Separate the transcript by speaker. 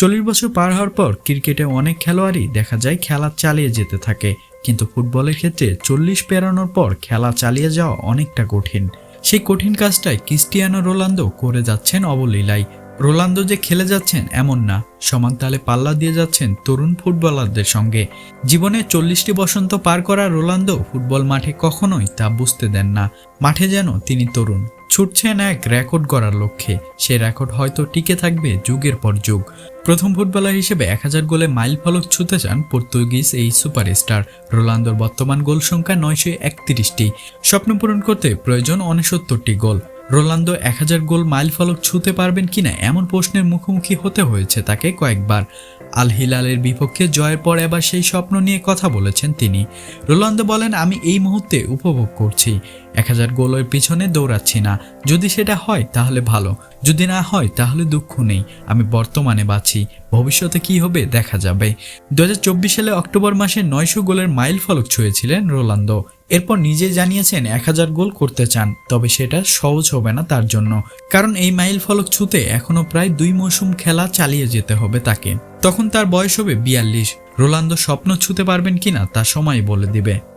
Speaker 1: চল্লিশ বছর পার হওয়ার পর ক্রিকেটে অনেক খেলোয়াড়ই দেখা যায় খেলা চালিয়ে যেতে থাকে। কিন্তু ফুটবলের ক্ষেত্রে চল্লিশ পেরানোর পর খেলা চালিয়ে যাওয়া অনেকটা কঠিন। সেই কঠিন কাজটাই ক্রিস্টিয়ানো রোনালদো করে যাচ্ছেন অবলীলায়। রোনালদো যে খেলে যাচ্ছেন এমন না, সমান তালে পাল্লা দিয়ে যাচ্ছেন তরুণ ফুটবলারদের সঙ্গে। জীবনে চল্লিশটি বসন্ত পার করা রোনালদো ফুটবল মাঠে কখনোই তা বুঝতে দেন না। মাঠে যেন তিনি তরুণ। ছুটছেন এক রেকর্ড করার লক্ষ্যে। সে রেকর্ড হয়তো টিকে থাকবে যুগের পর যুগ। প্রথম ফুটবলার হিসেবে এক হাজার গোলে মাইল ফলক ছুঁতে চান পর্তুগিজ এই সুপারস্টার। রোনালদোর বর্তমান গোল সংখ্যা নয়শো একত্রিশটি। স্বপ্ন পূরণ করতে প্রয়োজন অনেসত্তরটি গোল। রোনালদো এক হাজার গোল মাইল ফলক ছুঁতে পারবেন কিনা এমন প্রশ্নের মুখোমুখি হতে হয়েছে তাকে কয়েকবার। আল হিলালের বিপক্ষে জয়ের পর এবার সেই স্বপ্ন নিয়ে কথা বলেছেন তিনি। রোনালদো বলেন, আমি এই মুহূর্তে উপভোগ করছি। এক হাজার গোলের পিছনে দৌড়াচ্ছি না। যদি সেটা হয় তাহলে ভালো। যদি না হয় তাহলে দুঃখ নেই। আমি বর্তমানে বাঁচি। ভবিষ্যতে কি হবে দেখা যাবে। দু সালে অক্টোবর মাসে নয়শো গোলের মাইল ফলক ছুঁয়েছিলেন রোনালদো। এরপর নিজে জানিয়েছেন এক হাজার গোল করতে চান, তবে সেটা সহজ হবে না তার জন্য। কারণ এই মাইল ফলক ছুঁতে এখনও প্রায় দুই মৌসুম খেলা চালিয়ে যেতে হবে তাকে। তখন তার বয়স হবে বিয়াল্লিশ। রোনালদো স্বপ্ন ছুঁতে পারবেন কিনা তা সময় বলে দিবে।